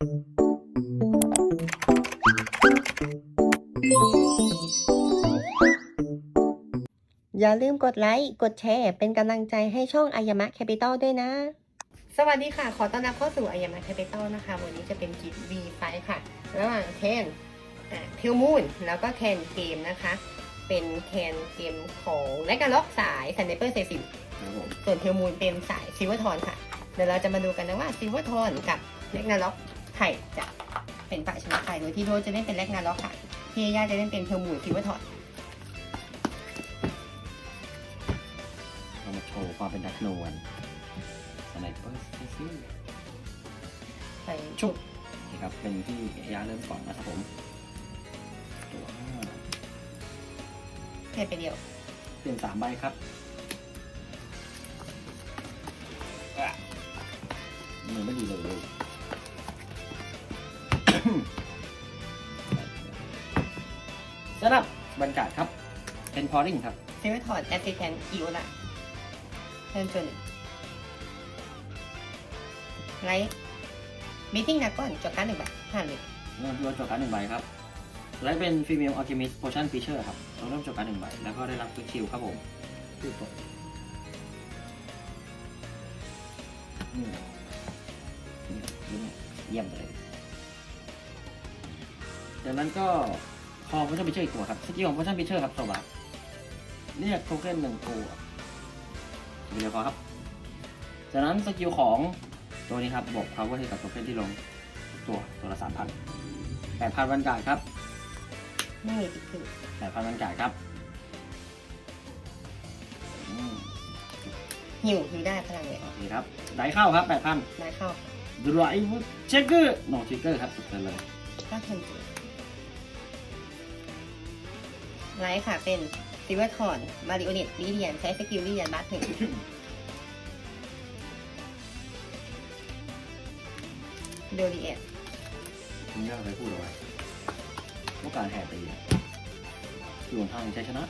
อย่าลืมกดไลค์ กดแชร์ เป็นกำลังใจให้ช่องอายามะแคปิตอลด้วยนะ สวัสดีค่ะ ขอต้อนรับเข้าสู่อายามะแคปิตอลนะคะ วันนี้จะเป็นกิจ V5 ค่ะ ระหว่างเคนเทลมูนแล้วก็แคนเกมนะคะ เป็นแคนเกมของแลกกาล็อกสายซันเนเปอร์เซซิมครับผมส่วนเทลมูนเป็นสายซิลเวอร์ทอนค่ะ เดี๋ยวเราจะมาดูกันนะว่าซิลเวอร์ทอนกับแลกนาล็อก ใครจะเป็นฝ่ายชนะใครโดยที่โรสจะเล่นเป็นแลกนาล็อกค่ะพี่ย่าจะเล่นเป็นเทลมูนซิลเวอร์ทอนเรามาโชว์ความเป็นดักโนวันสไนเปอร์ซิซี่ไปชุบนี่ครับเป็นที่ยาเริ่มก่อนนะครับผมตัวห้าเพียไปเดียว เปลี่ยนสามใบครับอะมือไม่ดีเลย สำหรับบรรยากาศครับเป็นพอริงครับซิลเวอร์ทอนแอสซิสแทนอีโอล่าเทิร์นจนไลท์มีติ้งนักก่อนจดการดหนึ่งใบผ่านเลยเริ่มตัวจบการดหนึ่งใบครับและเป็นฟีเมลอัลเคมิสโพชั่นฟีเชอร์ครับเราเริ่มจบการดหนึ่งใบแล้วก็ได้รับตัวคิวครับผมคือตกอืมเยี่ยมเลยจากนั้นก็ คอโพชั่นฟีเชอร์อีกตัวครับสกิลของโพชั่นฟีเชอร์ครับโซบะเรียกโทเค็นหนึ่งตัวเดียวพอครับ จากนั้นสกิลของตัวนี้ครับบวก power ให้กับโทเค็นที่ลงทุกตัวตัวละสามพันแปดพันวันกาดครับไม่มีติดคือแปดพันวันกาดครับอืมหิวหิวได้พลังเลยโอเคครับได้เข้าครับแปดพันได้เข้าดรายเช็คเกอร์โนเช็คเกอร์ครับสุดเลยก็เทิร์น ไลท์ค่ะเป็นซิลเวอร์ทอนมาริโอเนตลิเดียนใช้สกิลลิเดียนบัตหนึ่งโดรีเอสคุณย่าเคยพูดเอาไว้ว่าการแห่ตีอะอยู่ทางชัยชนะ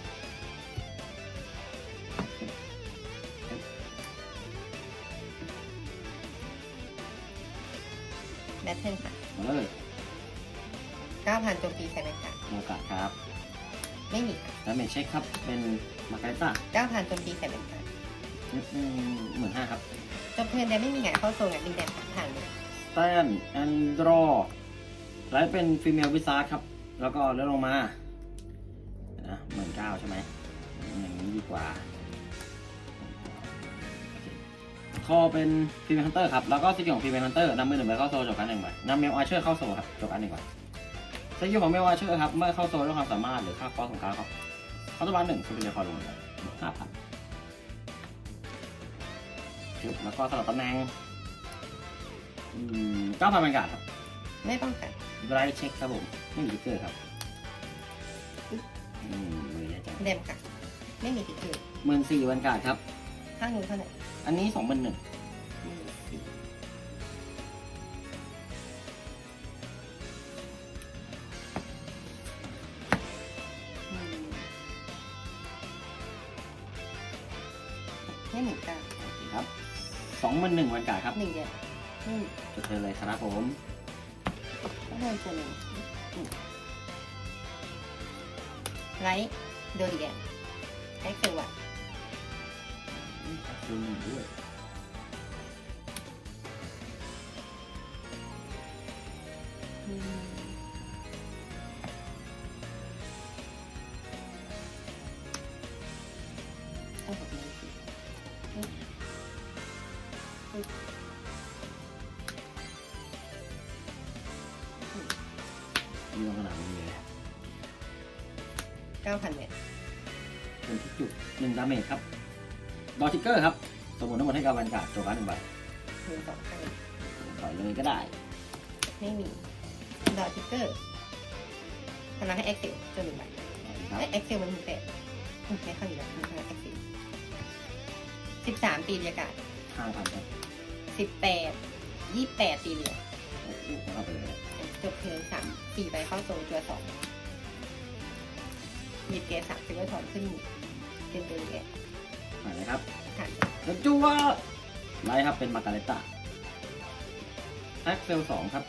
แบทเทิลค่ะมาเลย9,000โจมตีใส่แบงการโอกาสครับ ไม่มีค่ะแล้วเมจเช็คครับ เป็นมาร์เกต้า9,000โจมตีใส่แบงการหมื่นห้าครับจบเทิร์นแต่ไม่มีงานเข้าโซนงานดินแดนผ่านเลยแตนแอนดรอไลท์เป็นฟีเมลวิซาร์ครับ แล้วก็เลื่อนลงมานะหมื่นเก้าใช่ไหมอย่างนี้ดีกว่าโอเคคอเป็นฟีเมลฮันเตอร์ครับ แล้วก็สกิลของฟีเมลฮันเตอร์นำมือหนึ่งใบเข้าโซลจบการหนึ่งใบนำเมลอาร์เชอร์เข้าโซลครับจบการหนึ่งใบ สกิลของเมลอาร์เชอร์ครับ เมื่อเข้าโซลด้วยความสามารถหรือค่าคอสของเขาครับเขาต้องการหนึ่งสกิลเดคอร์ลงเลยห้าพันแล้วก็สลับตำแหน่งเก้าพันบรรยากาศครับ ไม่ป้องกันไลท์เช็คครับผมไม่มีติ๊กเกอร์ครับอืมมือใหญ่จังเดมค่ะ ไม่มีติดคือหมื่นสี่วันกาดครับ ข้างนู้นเท่าไหร่ อันนี้สองหมื่นหนึ่ง จดเธอเลยครับผมก็เทิร์นจนหนึ่งอืมไลท์โดดีแดนไอ้เซลวัตคือหนึ่งด้วยอืมเอาแบบนี้ 9,000เมตรเป็นจุดหนึ่งดาเมจครับดอทิกเกอร์ครับสมุนทั้งหมดให้กับแวนการ์ดโจกานหนึ่งใบมือสองข้างต่อยยังไงก็ได้ ไม่มีดอทิกเกอร์พลังให้แอคทีฟจนหนึ่งใบครับแอคทีฟมัป็นแปดไม่ค่อยเยอะพลังแอคทีฟสิบสามตีบรรยากาศห้าพันครับสิบแปดยี่แปดตีเหรียญโอ้โเข้าไปเลยจบเพลงสามสี่ใบเข้าโซนตัวสอง หยิบเกสามซิลเวอร์ถอนขึ้นเป็นตัวเอ็กผ่านเลยครับค่ะแล้วจูว่าไลท์ครับเป็นมาการเลต้าแท็กเซลสองครับ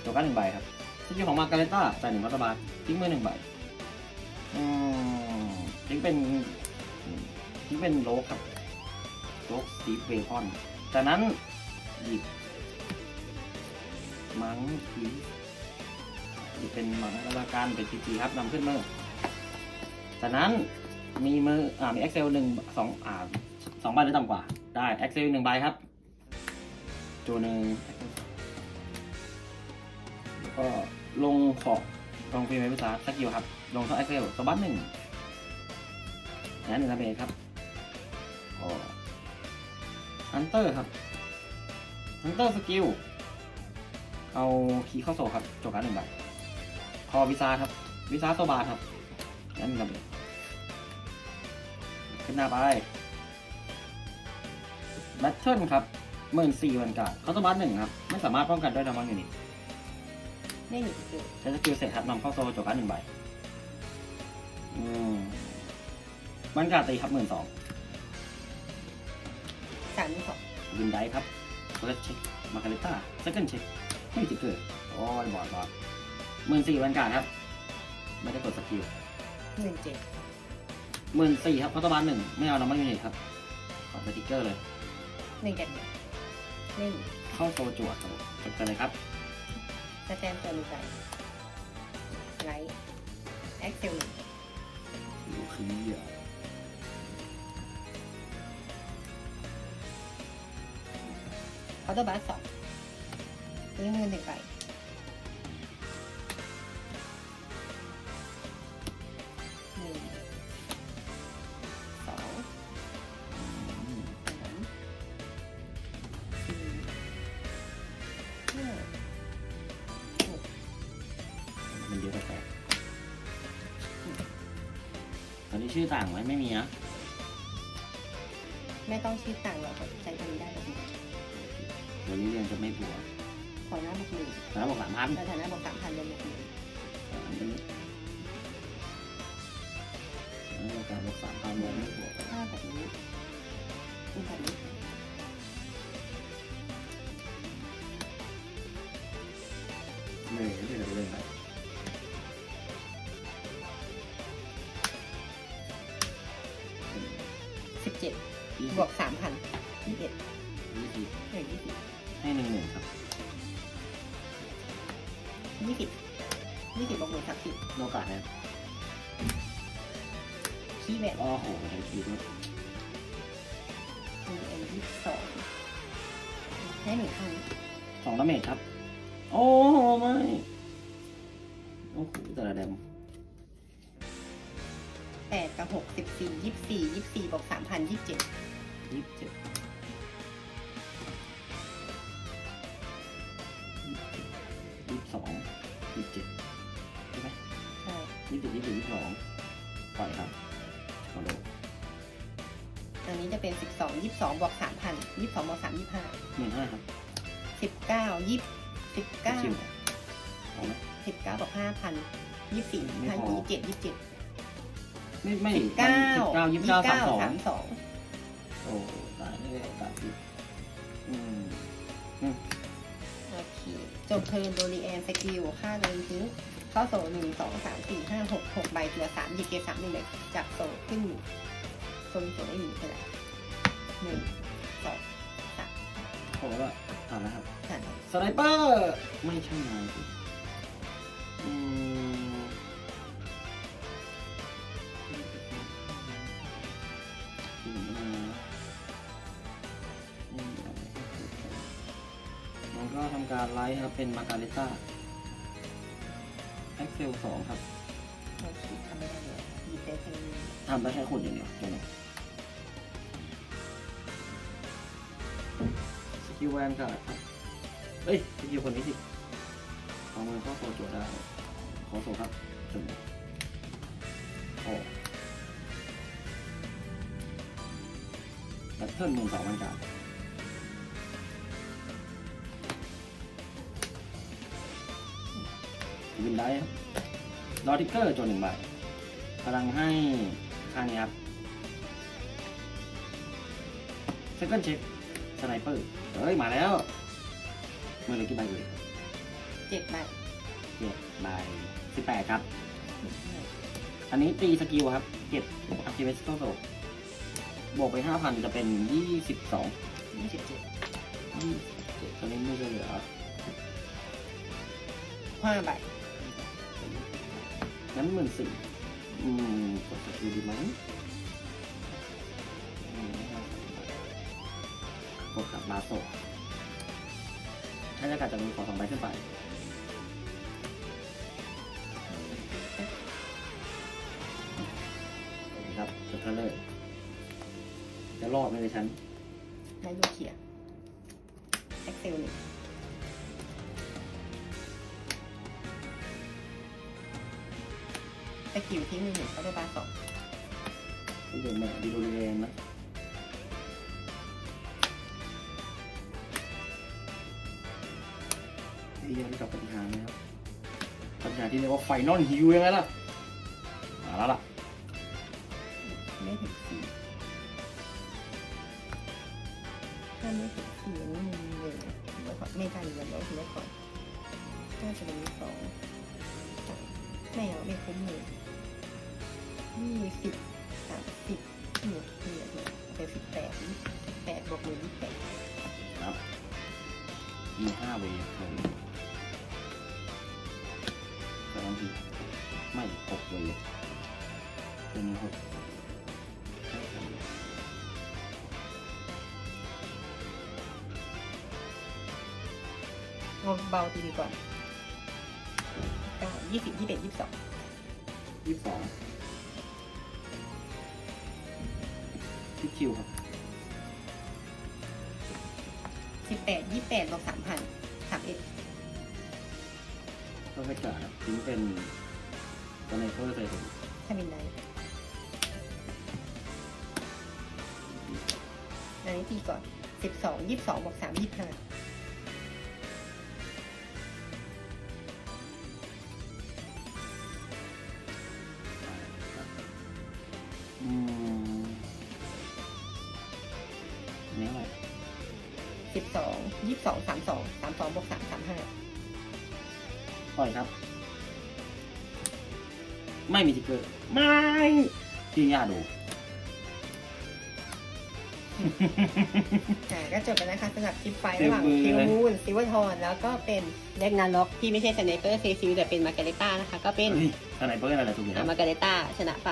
โจกันหนึ่งใบครับสกิลของมาการเลต้าจ่ายหนึ่งรัฐบาลทิ้งมือหนึ่งใบอืมทิ้งเป็นทิ้งเป็นโลกครับโลกสตีฟเวพอนจากนั้นหยิบมังคี เป็นมังแล้วการเป็นพีจีครับนำขึ้นมือจากนั้นมีมืออ่ามี Excel หนึ่งสองอ่าสองใบหรือต่ำกว่า ได้ Excel หนึ่งใบครับตัวหนึ่งแล้วก็ลงขอบลงฟิล์มวิสาสกิลครับ ลงท่อ Excel สบัดหนึ่งนหนึ่งระเบิดครับก็ฮันเตอร์ครับฮันเตอร์สกิลเอาคีย์เข้าโซครับจบการหนึ่งใบ คอวิซาครับ วิซาโซบาร์ครับนั่นระเบิดขึ้นหน้าไปแบทเทิลครับหมื่นสี่วันการ์ดเขาโซบาร์หนึ่งครับ ไม่สามารถป้องกันด้วยดามอนยูนิตไม่หนีคือใช้สกิลเสร็จครับนำเข้าโซลจบการดหนึ่งใบอืมมันการดตีครับหมื่นสองสามสองวินไดครับเฟิร์สเช็คมาคาเลต้าเซคันด์เช็คไม่มีติ๊กเกอร์โอ้ยบอดบอด หมื่นสี่วันการดครับ ไม่ได้กดสกิลหนึ่งเจ็ดหมื่นสี่ครับพัตบาลหนึ่งไม่เอาน้ำมันยูนิตครับ ขอสติ๊กเกอร์เลย หนึ่งเจ็ดหนึ่งไม่หนีเข้าโซลจวดครับจบกันเลยครับสแตนตัวลูกไก่ไลท์แอคเซลดูคือเหี้ยคอร์เตอร์บัสสองนี่มือหนึ่งไป เยอะแปลกตอนนี้ชื่อต่างไหมไม่มีนะไม่ต้องชื่อต่างหรอกใช้ตัวนี้ได้แบบนี้เดี๋ยวนี้เรียนจะไม่บวกขอหน้าบวกหนึ่งแล้วบอกสามพันสถานะบวกสามพันรวมบวกหนึ่งอันนี้แล้วการบอกสามพันเลยไม่บวกถ้าแบบนี้เป็นแบบนี้ไม่ไม่ได้เรื่องอะไรสิ ขี้แหวนโอ้โหไอ้คิดว่ามีเอ็นยี่สิบสองให้หนึ่งพันสองดาเมจครับ โอ้โหไม่ โอ้โหแต่ละแดมแปดกับหกสิบสี่ยี่สิบสี่ยี่สิบสี่บวกสามพันยี่สิบเจ็ดยี่สิบเจ็ดยี่สิบสองยี่สิบเจ็ดใช่ไหมใช่ยี่สิบยี่สิบยี่สิบสองปล่อยครับมาดูอั นนี้จะเป็นสิบสองยี่สิบสองบวกสามพันยี่สิบสองบวกสามยี่สิบห้าหมื่นห้าครับสิบเก้ายี่สิบเก้าชิวเอาไหมสิบเก้าบวกห้าพันยี่สิบสี่ไม่พันพอยี่สิบเจ็ดยี่สิบเจ็ดไม่ไม่สิบเก้าสิบเก้ายี่สิบเก้าสามสองสามสองโอ้ตายแล้วตายอีกอืมโอเคจบเทิร์นโดรีแอนสกิลค่าเดินทิ้งเข้าโซ่หนึ่งสองสามสี่ห้าหกหกใบเกลือสามหยิบเกลือสามหนึ่งใบจากโซ่ขึ้นหนึ่งโซนโซ่ได้หนึ่งเท่าไหร่ หนึ่งสองสามโอ้แล้วผ่านแล้วครับห้าสไนเปอร์ ไม่ใช่นายอืมอืมอืมมันก็ทำการไลฟ์ครับเป็นมาการิต้า Excel สองครับ โอเคทำไม่ได้เลยด้แค่นี้ทำได้แค่ขุดอย่างเดียวตัวนี้ สกิลแวนการ์ดครับเอ้ยสกิลคนนี้สิเอามือเข้าโซจั่วได้ขอโซครับจุ่มโอ้แบตเทิลหนึ่งสองพันการ์ดวินได้ครับดอทิกเกอร์จนหนึ่งใบพลังให้ข้างนี้ครับเซคันด์เช็ค สไนเปอร์เฮ้ยมาแล้วมือเหลือกี่ใบเลยเจ็ดใบเจ็ดใบสิบแปดครับ อันนี้ตีสกิลครับเก็บอัพติเวสโตโตบวกไปห้าพันจะเป็นยี่สิบสองยี่สิบเจ็ดยี่สิบเจ็ดตอนนี้ไม่จะเหลือห้าใบงั้นหมื่นสี่อืมกดสกิลดีไหม กดกับบาโซถ้าจะกัดจะมีของสองใบขึ้นไปนะครับจบกันเลยจะรอดไหมเลยฉันนายยูเคียเอ็กเซลหนึ่งสกิลที่มือหนึ่งเขาได้บาสองที่เดินมาดีดูเรียนนะ กับปัญหานะครับปัญหาที่เรียกว่าไฟนอลฮิวยังไงล่ะมาแล้วล่ะไม่ถึงสี่ถ้าไม่ถึงสี่อันนี้มีหนึ่งเดี๋ยวก่อนไม่ได้อยู่แล้วเดี๋ยวไม่ก่อนน่าจะเป็นสองไม่เอาไม่คุ้มเลยยี่สิบสามสิบหนึ่งเหลือเนี่ยเป็นสิบแปดสิบแปดบวกหนึ่งยี่สิบแปดครับมีห้าเวฟเลย กำลังทีไม่หกเวฟเป็นหกเอาเบาตีดีก่อนเก้ายี่สิบยี่สิบเอ็ดยี่สิบสองยี่สิบสองคิวคิวครับสิบแปดยี่สิบแปดบวกสามพันสามเอ็ด ก็ให้จ่ายครับถึงเป็นตัวในเพื่อเลยถ้าเป็นไรอันนี้ตีก่อนสิบสองยี่สิบสองบวกสามยี่สิบห้าอืมอันนี้อะไรสิบสองยี่สิบสองสามสองสามสองบวกสามสามห้าป ล่อยครับ ไม่มีทิกเกอร์ ไม่ที่ย่าดู อ่าก็จบไปนะคะสำหรับคลิปไฟท์เต็มระหว่างมือฟิลเลยมูนซิวทอนแล้วก็เป็นเล็กนาล็อกที่ไม่ใช่สไนเปอร์เซซิลแต่เป็นมาร์การเรต้านะคะ ก็เป็นเฮ้ยทนายเปิ้ลอะไรถูกไหมคอ่ารับมาร์การเรต้าชนะไป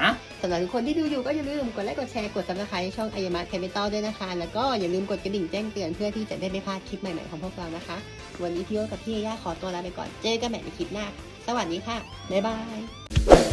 ฮะสำหรับทุกคนที่ดูอยู่ก็อย่าลืมกดไลค์กดแชร์กดซับสไครต์ช่องอายมาแคปิตอลด้วยนะคะ แล้วก็อย่าลืมกดกระดิ่งแจ้งเตือนเพื่อที่จะได้ไม่พลาดคลิปใหม่ๆของพวกเรานะคะ วันนี้พี่โอ๊ตกับพี่ย่าขอตัวลาไปก่อนเจอกันใหม่ในคลิปหน้า สวัสดีค่ะบ๊ายบาย